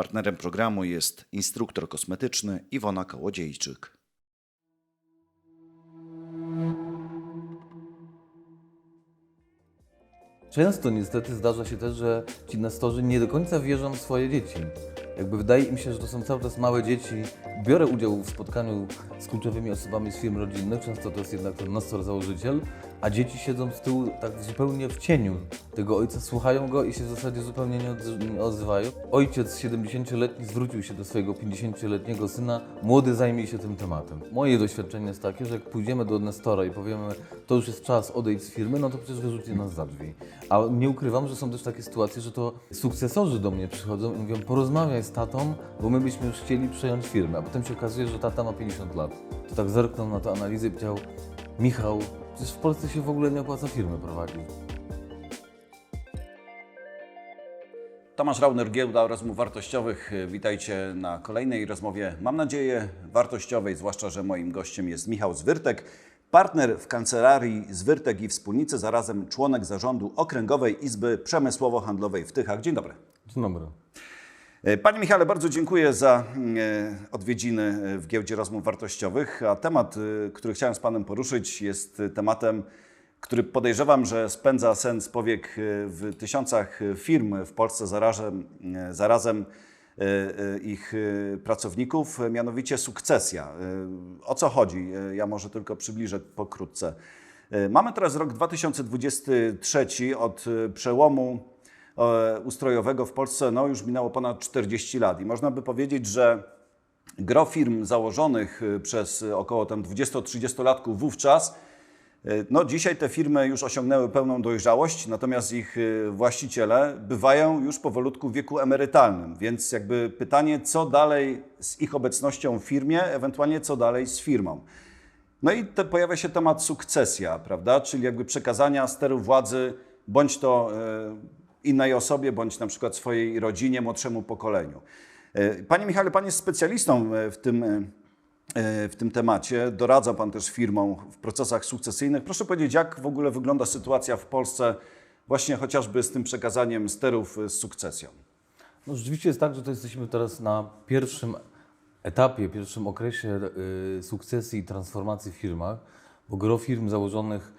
Partnerem programu jest instruktor kosmetyczny Iwona Kołodziejczyk. Często niestety zdarza się też, że ci nestorzy nie do końca wierzą w swoje dzieci. Jakby wydaje im się, że to są cały czas małe dzieci. Biorę udział w spotkaniu z kluczowymi osobami z firm rodzinnych, często to jest jednak ten nestor założyciel, a dzieci siedzą z tyłu tak zupełnie w cieniu tego ojca, słuchają go i się w zasadzie zupełnie nie odz- nie odzywają. Ojciec 70-letni zwrócił się do swojego 50-letniego syna, młody zajmij się tym tematem. Moje doświadczenie jest takie, że jak pójdziemy do nestora i powiemy, to już jest czas odejść z firmy, no to przecież wyrzuci nas za drzwi. A nie ukrywam, że są też takie sytuacje, że to sukcesorzy do mnie przychodzą i mówią, porozmawiaj z tatą, bo my byśmy już chcieli przejąć firmę. A potem się okazuje, że tata ma 50 lat. To tak zerknął na tę analizę i powiedział, Michał, przecież w Polsce się w ogóle nie opłaca firmy prowadzić. Tomasz Rauner, Giełda Rozmów Wartościowych. Witajcie na kolejnej rozmowie, mam nadzieję, wartościowej, zwłaszcza, że moim gościem jest Michał Zwyrtek, partner w kancelarii Zwyrtek i Wspólnicy, zarazem członek zarządu Okręgowej Izby Przemysłowo-Handlowej w Tychach. Dzień dobry. Dzień dobry. E, Panie Michale, bardzo dziękuję za e, odwiedziny w Giełdzie Rozmów Wartościowych. A temat, e, który chciałem z Panem poruszyć, jest tematem, który podejrzewam, że spędza sen z powiek e, w tysiącach firm w Polsce zarazem, e, zarazem e, e, ich e, pracowników, e, mianowicie sukcesja. E, O co chodzi? E, Ja może tylko przybliżę pokrótce. E, Mamy teraz rok 2023 od e, przełomu e, ustrojowego w Polsce no, już minęło ponad 40 lat i można by powiedzieć, że gro firm założonych y, przez około tam 20-30-latków wówczas, y, no dzisiaj te firmy już osiągnęły pełną dojrzałość, natomiast ich y, właściciele bywają już powolutku w wieku emerytalnym, więc jakby pytanie, co dalej z ich obecnością w firmie, ewentualnie co dalej z firmą. No i te, pojawia się temat sukcesja, prawda? Czyli jakby przekazania steru władzy bądź to e, innej osobie, bądź na przykład swojej rodzinie, młodszemu pokoleniu. E, Panie Michale, Pan jest specjalistą e, w tym, e, w tym temacie. Doradza Pan też firmom w procesach sukcesyjnych. Proszę powiedzieć, jak w ogóle wygląda sytuacja w Polsce właśnie chociażby z tym przekazaniem sterów z sukcesją? No rzeczywiście jest tak, że to jesteśmy teraz na pierwszym etapie, pierwszym okresie sukcesji i transformacji w firmach, bo gro firm założonych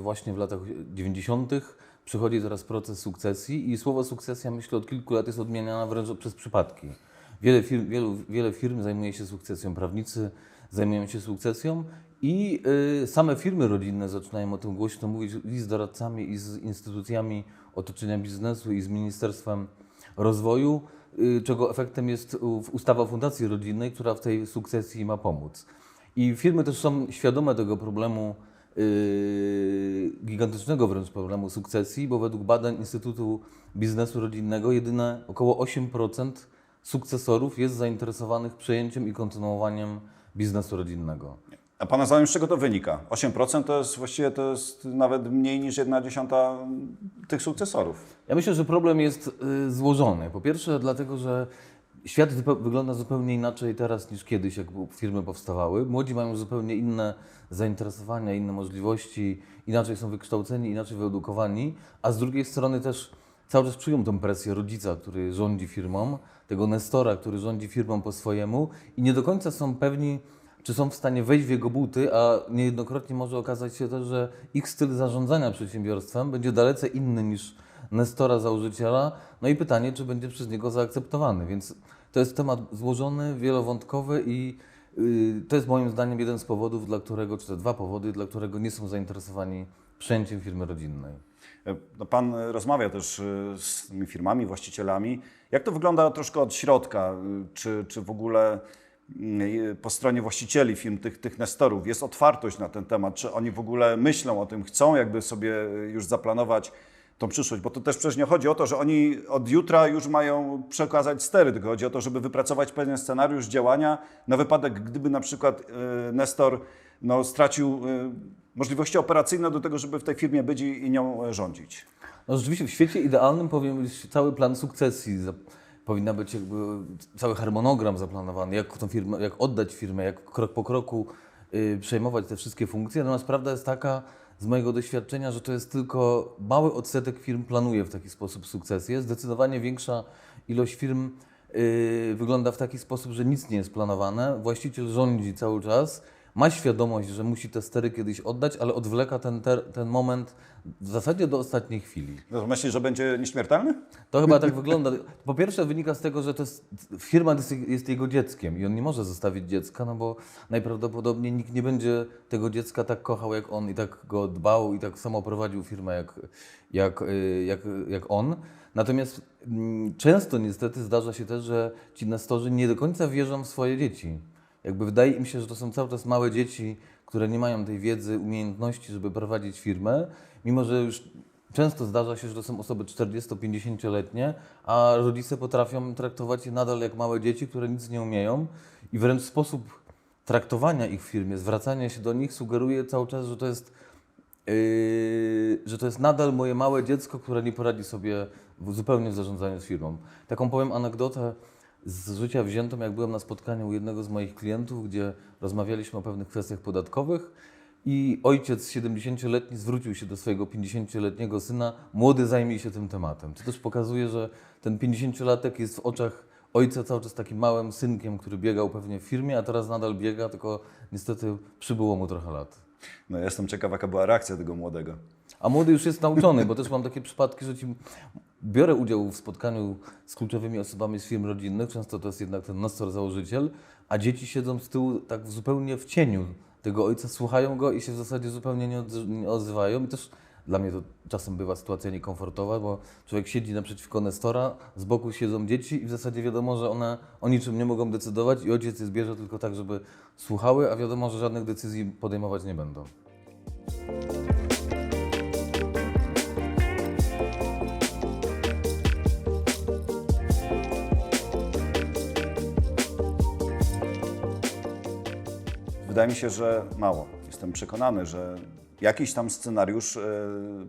właśnie w latach 90. przychodzi teraz proces sukcesji i słowo sukcesja myślę od kilku lat jest odmieniane wręcz przez przypadki. Wiele firm, wielu, wiele firm zajmuje się sukcesją, prawnicy zajmują się sukcesją i y, same firmy rodzinne zaczynają o tym głośno mówić i z doradcami, i z instytucjami otoczenia biznesu, i z Ministerstwem Rozwoju, y, czego efektem jest ustawa Fundacji Rodzinnej, która w tej sukcesji ma pomóc. I firmy też są świadome tego problemu, gigantycznego wręcz problemu sukcesji, bo według badań Instytutu Biznesu Rodzinnego jedyne około 8% sukcesorów jest zainteresowanych przejęciem i kontynuowaniem biznesu rodzinnego. A Pana zdaniem z czego to wynika? 8% to jest właściwie to jest nawet mniej niż jedna dziesiąta tych sukcesorów. Ja myślę, że problem jest y, złożony. Po pierwsze, dlatego, że świat wygląda zupełnie inaczej teraz niż kiedyś, jak firmy powstawały. Młodzi mają zupełnie inne zainteresowania, inne możliwości, inaczej są wykształceni, inaczej wyedukowani, a z drugiej strony też cały czas czują tę presję rodzica, który rządzi firmą, tego nestora, który rządzi firmą po swojemu i nie do końca są pewni, czy są w stanie wejść w jego buty, a niejednokrotnie może okazać się też, że ich styl zarządzania przedsiębiorstwem będzie dalece inny niż Nestora, założyciela. No i pytanie, czy będzie przez niego zaakceptowany. Więc to jest temat złożony, wielowątkowy i yy, to jest moim zdaniem jeden z powodów, dla którego, czy te dwa powody, dla którego nie są zainteresowani przejęciem firmy rodzinnej. No pan rozmawia też y, z tymi firmami, właścicielami. Jak to wygląda troszkę od środka? Y, Czy, czy w ogóle y, po stronie właścicieli firm, tych, tych nestorów, jest otwartość na ten temat? Czy oni w ogóle myślą o tym, chcą jakby sobie już zaplanować tą przyszłość? Bo to też przecież nie chodzi o to, że oni od jutra już mają przekazać stery, tylko chodzi o to, żeby wypracować pewien scenariusz działania na wypadek, gdyby na przykład y, Nestor no, stracił y, możliwości operacyjne do tego, żeby w tej firmie być i, nią e, rządzić. No rzeczywiście w świecie idealnym powinien być cały plan sukcesji. Powinna być jakby cały harmonogram zaplanowany, jak tą firmę, jak oddać firmę, jak krok po kroku y, przejmować te wszystkie funkcje. Natomiast prawda jest taka z mojego doświadczenia, że to jest tylko mały odsetek firm planuje w taki sposób sukcesję. Zdecydowanie większa ilość firm yy, wygląda w taki sposób, że nic nie jest planowane. Właściciel rządzi cały czas, ma świadomość, że musi te stery kiedyś oddać, ale odwleka ten, ter, ten moment w zasadzie do ostatniej chwili. No, myślisz, że będzie nieśmiertelny? To chyba tak wygląda. Po pierwsze wynika z tego, że to jest, firma jest, jest jego dzieckiem i on nie może zostawić dziecka, no bo najprawdopodobniej nikt nie będzie tego dziecka tak kochał jak on i tak go dbał i tak samo prowadził firmę jak, jak, y, jak, jak on. Natomiast mm, często niestety zdarza się też, że ci nestorzy nie do końca wierzą w swoje dzieci. Jakby wydaje im się, że to są cały czas małe dzieci, które nie mają tej wiedzy, umiejętności, żeby prowadzić firmę, mimo że już Często zdarza się, że to są osoby 40-50-letnie, a rodzice potrafią traktować je nadal jak małe dzieci, które nic nie umieją i wręcz sposób traktowania ich w firmie, zwracania się do nich sugeruje cały czas, że to jest, yy, że to jest nadal moje małe dziecko, które nie poradzi sobie w, zupełnie w zarządzaniu z firmą. Taką powiem anegdotę z życia wziętą, jak byłem na spotkaniu u jednego z moich klientów, gdzie rozmawialiśmy o pewnych kwestiach podatkowych i ojciec 70-letni zwrócił się do swojego 50-letniego syna, młody zajmij się tym tematem. To też pokazuje, że ten 50-latek jest w oczach ojca cały czas takim małym synkiem, który biegał pewnie w firmie, a teraz nadal biega, tylko niestety przybyło mu trochę lat. No, ja jestem ciekaw, jaka była reakcja tego młodego. A młody już jest nauczony, bo też mam takie przypadki, że ci biorę udział w spotkaniu z kluczowymi osobami z firm rodzinnych, często to jest jednak ten nastor założyciel, a dzieci siedzą z tyłu tak zupełnie w cieniu tego ojca, słuchają go i się w zasadzie zupełnie nie, odz- nie odzywają. I też dla mnie to czasem bywa sytuacja niekomfortowa, bo człowiek siedzi naprzeciwko Nestora, z boku siedzą dzieci i w zasadzie wiadomo, że one o niczym nie mogą decydować i ojciec je zbierze tylko tak, żeby słuchały, a wiadomo, że żadnych decyzji podejmować nie będą. Wydaje mi się, że mało. Jestem przekonany, że jakiś tam scenariusz, e,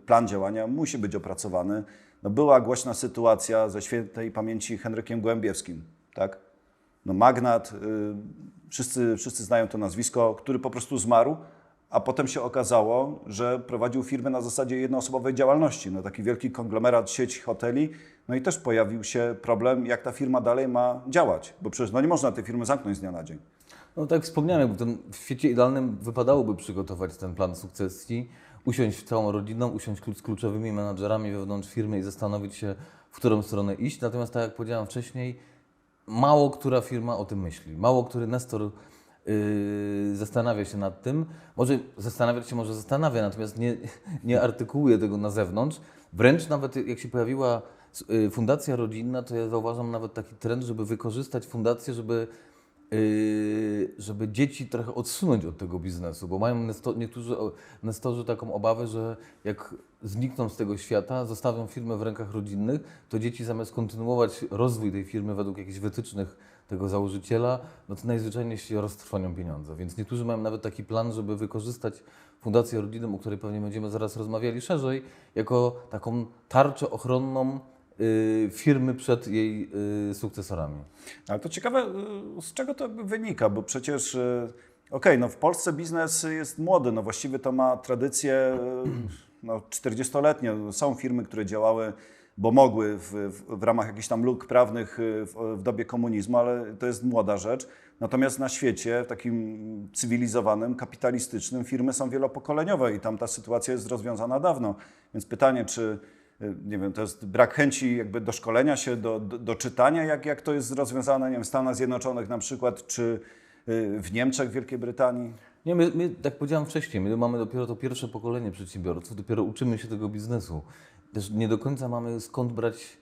plan działania musi być opracowany. No była głośna sytuacja ze świętej pamięci Henrykiem Głębiewskim, tak? No magnat, y, wszyscy, wszyscy znają to nazwisko, który po prostu zmarł, a potem się okazało, że prowadził firmę na zasadzie jednoosobowej działalności. No taki wielki konglomerat, sieć hoteli, no i też pojawił się problem, jak ta firma dalej ma działać, bo przecież no nie można tej firmy zamknąć z dnia na dzień. No tak jak wspomniałem, w świecie idealnym wypadałoby przygotować ten plan sukcesji, usiąść całą rodziną, usiąść z kluczowymi menadżerami wewnątrz firmy i zastanowić się, w którą stronę iść. Natomiast tak jak powiedziałem wcześniej, mało która firma o tym myśli. Mało który nestor yy, zastanawia się nad tym. Może zastanawiać się, może zastanawia, natomiast nie, nie artykułuje tego na zewnątrz. Wręcz nawet jak się pojawiła yy, fundacja rodzinna, to ja zauważam nawet taki trend, żeby wykorzystać fundację, żeby żeby dzieci trochę odsunąć od tego biznesu, bo mają niektórzy nestorzy taką obawę, że jak znikną z tego świata, zostawią firmę w rękach rodzinnych, to dzieci zamiast kontynuować rozwój tej firmy według jakichś wytycznych tego założyciela, no to najzwyczajniej się roztrwonią pieniądze. Więc niektórzy mają nawet taki plan, żeby wykorzystać Fundację Rodzinną, o której pewnie będziemy zaraz rozmawiali szerzej, jako taką tarczę ochronną firmy przed jej yy, sukcesorami. Ale to ciekawe, y, z czego to wynika, bo przecież, y, okej, no w Polsce biznes jest młody, no właściwie to ma tradycję y, no, 40-letnie. Są firmy, które działały, bo mogły w, w, w ramach jakichś tam luk prawnych y, w, w dobie komunizmu, ale to jest młoda rzecz. Natomiast na świecie, takim cywilizowanym, kapitalistycznym, firmy są wielopokoleniowe i tam ta sytuacja jest rozwiązana dawno. Więc pytanie, czy y, nie wiem, to jest brak chęci jakby do szkolenia się, do, do, do czytania, jak, jak to jest rozwiązane, nie wiem, w Stanach Zjednoczonych na przykład, czy y, w Niemczech, w Wielkiej Brytanii. Nie, my, my, jak powiedziałem wcześniej, my mamy dopiero to pierwsze pokolenie przedsiębiorców, dopiero uczymy się tego biznesu. Też nie do końca mamy skąd brać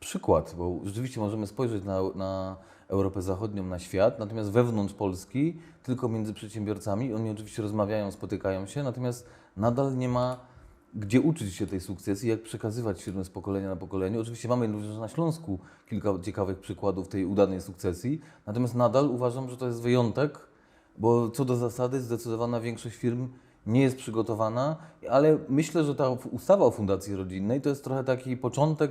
przykład, bo rzeczywiście możemy spojrzeć na, na Europę Zachodnią, na świat, natomiast wewnątrz Polski, tylko między przedsiębiorcami, oni oczywiście rozmawiają, spotykają się, natomiast nadal nie ma gdzie uczyć się tej sukcesji, jak przekazywać firmę z pokolenia na pokolenie. Oczywiście mamy również na Śląsku kilka ciekawych przykładów tej udanej sukcesji, natomiast nadal uważam, że to jest wyjątek, bo co do zasady zdecydowana większość firm nie jest przygotowana, ale myślę, że ta ustawa o fundacji rodzinnej to jest trochę taki początek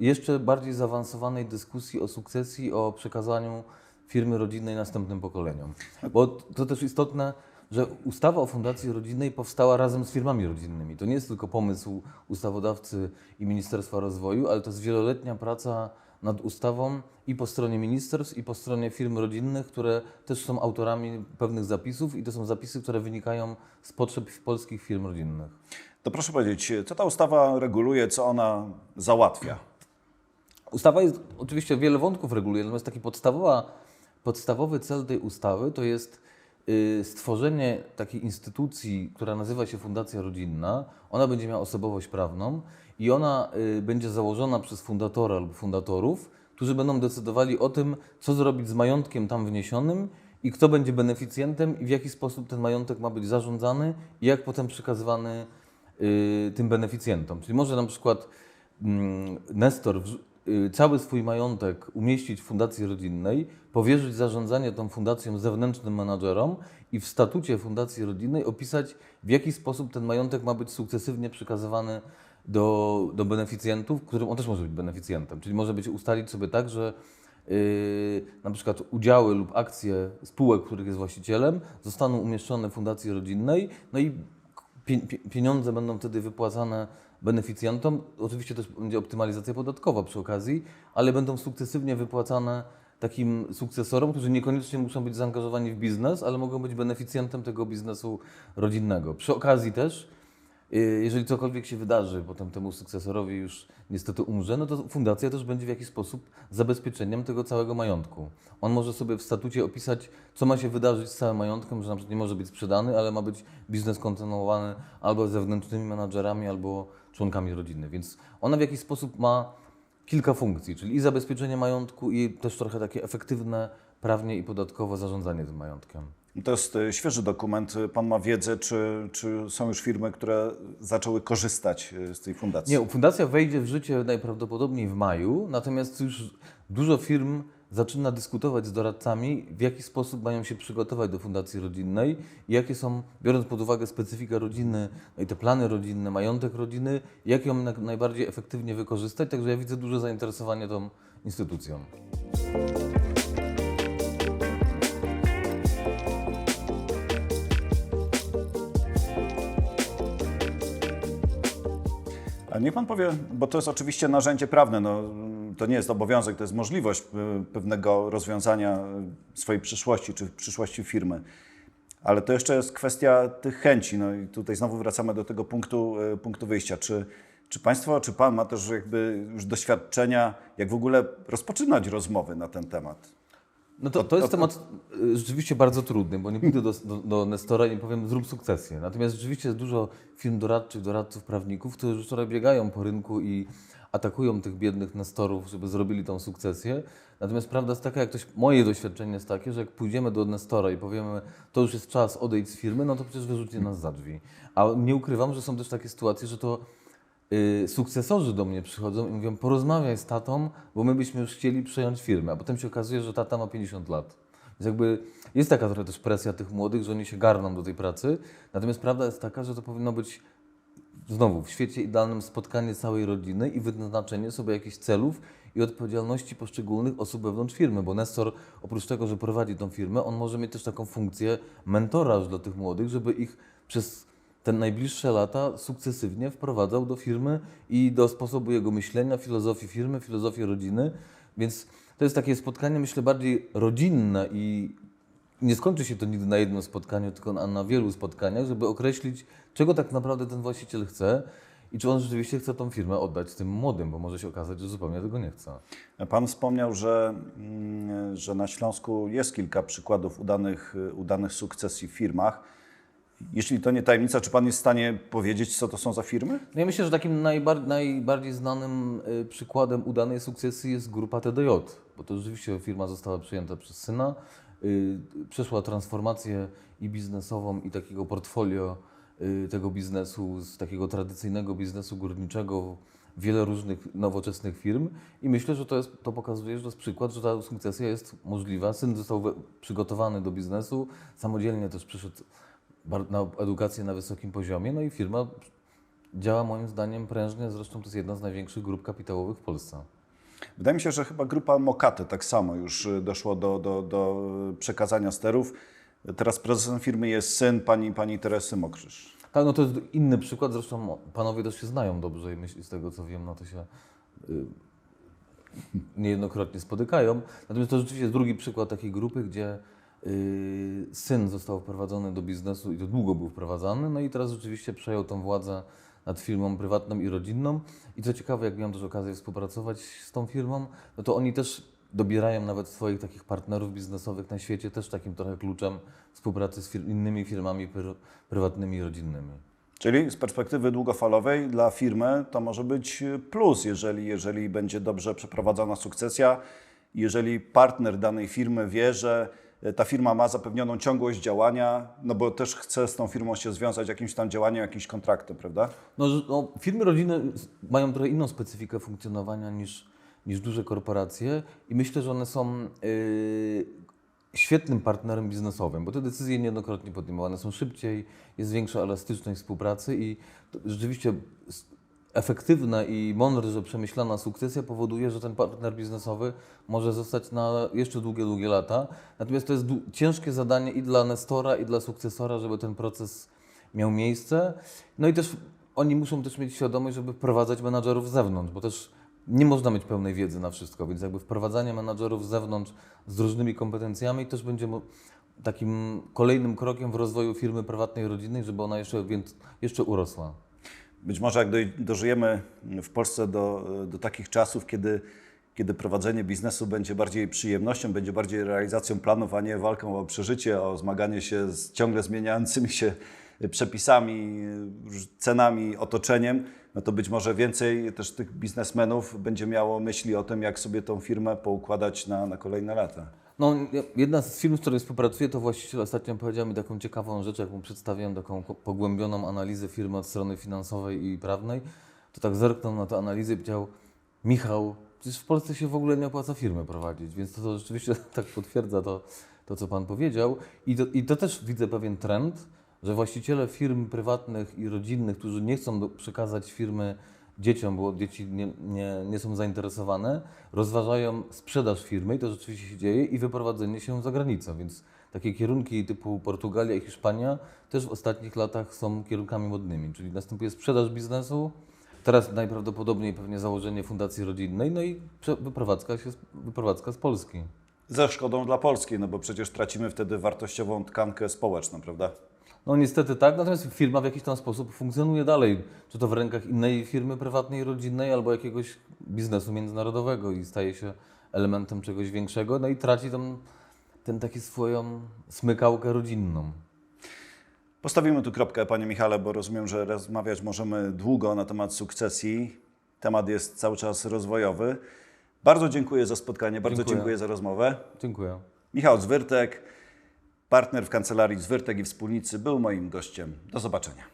jeszcze bardziej zaawansowanej dyskusji o sukcesji, o przekazaniu firmy rodzinnej następnym pokoleniom. Bo to też istotne, że ustawa o fundacji rodzinnej powstała razem z firmami rodzinnymi. To nie jest tylko pomysł ustawodawcy i Ministerstwa Rozwoju, ale to jest wieloletnia praca nad ustawą i po stronie ministerstw, i po stronie firm rodzinnych, które też są autorami pewnych zapisów i to są zapisy, które wynikają z potrzeb polskich firm rodzinnych. To proszę powiedzieć, co ta ustawa reguluje, co ona załatwia? Ustawa jest oczywiście wiele wątków reguluje, natomiast taki podstawowa, podstawowy cel tej ustawy to jest stworzenie takiej instytucji, która nazywa się Fundacja Rodzinna. Ona będzie miała osobowość prawną i ona y, będzie założona przez fundatora lub fundatorów, którzy będą decydowali o tym, co zrobić z majątkiem tam wniesionym i kto będzie beneficjentem i w jaki sposób ten majątek ma być zarządzany i jak potem przekazywany y, tym beneficjentom. Czyli może na przykład mm, Nestor y, cały swój majątek umieścić w fundacji rodzinnej, powierzyć zarządzanie tą fundacją zewnętrznym menadżerom i w statucie fundacji rodzinnej opisać, w jaki sposób ten majątek ma być sukcesywnie przekazywany do, do beneficjentów, którym on też może być beneficjentem. Czyli może być ustalić sobie tak, że yy, na przykład udziały lub akcje spółek, których jest właścicielem, zostaną umieszczone w fundacji rodzinnej, no i pie, pie, pieniądze będą wtedy wypłacane beneficjentom. Oczywiście też będzie optymalizacja podatkowa przy okazji, ale będą sukcesywnie wypłacane takim sukcesorom, którzy niekoniecznie muszą być zaangażowani w biznes, ale mogą być beneficjentem tego biznesu rodzinnego. Przy okazji też, y, jeżeli cokolwiek się wydarzy, potem temu sukcesorowi już niestety umrze, no to fundacja też będzie w jakiś sposób zabezpieczeniem tego całego majątku. On może sobie w statucie opisać, co ma się wydarzyć z całym majątkiem, że na przykład nie może być sprzedany, ale ma być biznes kontynuowany albo zewnętrznymi menadżerami, albo członkami rodziny. Więc ona w jakiś sposób ma kilka funkcji, czyli i zabezpieczenie majątku, i też trochę takie efektywne prawnie i podatkowo zarządzanie tym majątkiem. To jest e, świeży dokument. Pan ma wiedzę, czy, czy są już firmy, które zaczęły korzystać e, z tej fundacji? Nie, fundacja wejdzie w życie najprawdopodobniej w maju, natomiast już dużo firm zaczyna dyskutować z doradcami, w jaki sposób mają się przygotować do fundacji rodzinnej i jakie są, biorąc pod uwagę specyfikę rodziny, no i te plany rodzinne, majątek rodziny, jak ją na- najbardziej efektywnie wykorzystać. Także ja widzę duże zainteresowanie tą instytucją. A niech pan powie, bo to jest oczywiście narzędzie prawne, no, to nie jest obowiązek, to jest możliwość e, pewnego rozwiązania e, swojej przyszłości, czy przyszłości firmy. Ale to jeszcze jest kwestia tych chęci. No i tutaj znowu wracamy do tego punktu, e, punktu wyjścia. Czy, czy państwo, czy pan ma też jakby już doświadczenia, jak w ogóle rozpoczynać rozmowy na ten temat? No to, to jest temat y, rzeczywiście bardzo trudny, bo nie pójdę do, do, do Nestora i nie powiem zrób sukcesję. Natomiast rzeczywiście jest dużo firm doradczych, doradców, prawników, którzy już biegają po rynku i atakują tych biednych Nestorów, żeby zrobili tą sukcesję. Natomiast prawda jest taka, jak ktoś, moje doświadczenie jest takie, że jak pójdziemy do Nestora i powiemy, to już jest czas odejść z firmy, no to przecież wyrzuci nas za drzwi. A nie ukrywam, że są też takie sytuacje, że to y, sukcesorzy do mnie przychodzą i mówią, porozmawiaj z tatą, bo my byśmy już chcieli przejąć firmę, a potem się okazuje, że tata ma 50 lat. Więc jakby jest taka trochę też presja tych młodych, że oni się garną do tej pracy, natomiast prawda jest taka, że to powinno być znowu w świecie idealnym spotkanie całej rodziny i wyznaczenie sobie jakichś celów i odpowiedzialności poszczególnych osób wewnątrz firmy, bo Nestor oprócz tego, że prowadzi tą firmę, on może mieć też taką funkcję mentora już dla tych młodych, żeby ich przez te najbliższe lata sukcesywnie wprowadzał do firmy i do sposobu jego myślenia, filozofii firmy, filozofii rodziny. Więc to jest takie spotkanie, myślę, bardziej rodzinne i nie skończy się to nigdy na jednym spotkaniu, tylko na, na wielu spotkaniach, żeby określić, czego tak naprawdę ten właściciel chce i czy on rzeczywiście chce tą firmę oddać tym młodym, bo może się okazać, że zupełnie tego nie chce. Pan wspomniał, że, mm, że na Śląsku jest kilka przykładów udanych, udanych sukcesji w firmach. Jeśli to nie tajemnica, czy Pan jest w stanie powiedzieć, co to są za firmy? No ja myślę, że takim najbar- najbardziej znanym y, przykładem udanej sukcesji jest grupa TDJ, bo to rzeczywiście firma została przyjęta przez syna, przeszła transformację i biznesową, i takiego portfolio y, tego biznesu, z takiego tradycyjnego biznesu górniczego, wiele różnych nowoczesnych firm i myślę, że to, jest, to pokazuje, że to jest przykład, że ta sukcesja jest możliwa. Syn został przygotowany do biznesu, samodzielnie też przyszedł na edukację na wysokim poziomie, no i firma działa moim zdaniem prężnie, zresztą to jest jedna z największych grup kapitałowych w Polsce. Wydaje mi się, że chyba grupa Mokaty tak samo już y, doszło do, do, do przekazania sterów. Teraz prezesem firmy jest syn pani, pani Teresy Mokrzysz. Tak, no to jest inny przykład, zresztą panowie też się znają dobrze i z tego co wiem, no to się y, niejednokrotnie spotykają. Natomiast to rzeczywiście jest drugi przykład takiej grupy, gdzie y, syn został wprowadzony do biznesu i to długo był wprowadzany, no i teraz rzeczywiście przejął tą władzę nad firmą prywatną i rodzinną. I co ciekawe, jak miałem też okazję współpracować z tą firmą, no to oni też dobierają nawet swoich takich partnerów biznesowych na świecie, też takim trochę kluczem współpracy z fir- innymi firmami pr- prywatnymi i rodzinnymi. Czyli z perspektywy długofalowej dla firmy to może być plus, jeżeli, jeżeli będzie dobrze przeprowadzona sukcesja, jeżeli partner danej firmy wie, że ta firma ma zapewnioną ciągłość działania, no bo też chce z tą firmą się związać jakimś tam działaniem, jakimś kontraktem, prawda? No, no, firmy rodzinne mają trochę inną specyfikę funkcjonowania niż, niż duże korporacje i myślę, że one są yy, świetnym partnerem biznesowym, bo te decyzje niejednokrotnie podejmowane są szybciej, jest większa elastyczność współpracy i rzeczywiście efektywna i mądrze przemyślana sukcesja powoduje, że ten partner biznesowy może zostać na jeszcze długie, długie lata. Natomiast to jest ciężkie zadanie i dla nestora, i dla sukcesora, żeby ten proces miał miejsce. No i też oni muszą też mieć świadomość, żeby wprowadzać menadżerów z zewnątrz, bo też nie można mieć pełnej wiedzy na wszystko, więc jakby wprowadzanie menadżerów z zewnątrz z różnymi kompetencjami też będzie takim kolejnym krokiem w rozwoju firmy prywatnej, rodzinnej, żeby ona jeszcze, jeszcze urosła. Być może jak dożyjemy w Polsce do, do takich czasów, kiedy, kiedy prowadzenie biznesu będzie bardziej przyjemnością, będzie bardziej realizacją planów, a nie walką o przeżycie, o zmaganie się z ciągle zmieniającymi się przepisami, cenami, otoczeniem, no to być może więcej też tych biznesmenów będzie miało myśli o tym, jak sobie tą firmę poukładać na, na kolejne lata. No, jedna z firm, z której współpracuję, to właściciel ostatnio powiedział mi taką ciekawą rzecz, jak mu przedstawiłem taką pogłębioną analizę firmy od strony finansowej i prawnej, to tak zerknął na tę analizę i powiedział, Michał, przecież w Polsce się w ogóle nie opłaca firmy prowadzić, więc to, to rzeczywiście tak potwierdza to, to, co Pan powiedział. I to, I to też widzę pewien trend, że właściciele firm prywatnych i rodzinnych, którzy nie chcą przekazać firmy dzieciom, bo dzieci nie, nie, nie są zainteresowane, rozważają sprzedaż firmy i to rzeczywiście się dzieje i wyprowadzenie się za granicę, więc takie kierunki typu Portugalia i Hiszpania też w ostatnich latach są kierunkami modnymi, czyli następuje sprzedaż biznesu, teraz najprawdopodobniej pewnie założenie fundacji rodzinnej, no i wyprowadzka, się, wyprowadzka z Polski. Ze szkodą dla Polski, no bo przecież tracimy wtedy wartościową tkankę społeczną, prawda? No niestety tak, natomiast firma w jakiś tam sposób funkcjonuje dalej, czy to w rękach innej firmy prywatnej, rodzinnej, albo jakiegoś biznesu międzynarodowego i staje się elementem czegoś większego, no i traci tam ten taki swoją smykałkę rodzinną. Postawimy tu kropkę, Panie Michale, bo rozumiem, że rozmawiać możemy długo na temat sukcesji. Temat jest cały czas rozwojowy. Bardzo dziękuję za spotkanie, bardzo Dziękuję. dziękuję za rozmowę. Dziękuję. Michał Zwyrtek, partner w kancelarii Zwyrtek i Wspólnicy, był moim gościem. Do zobaczenia.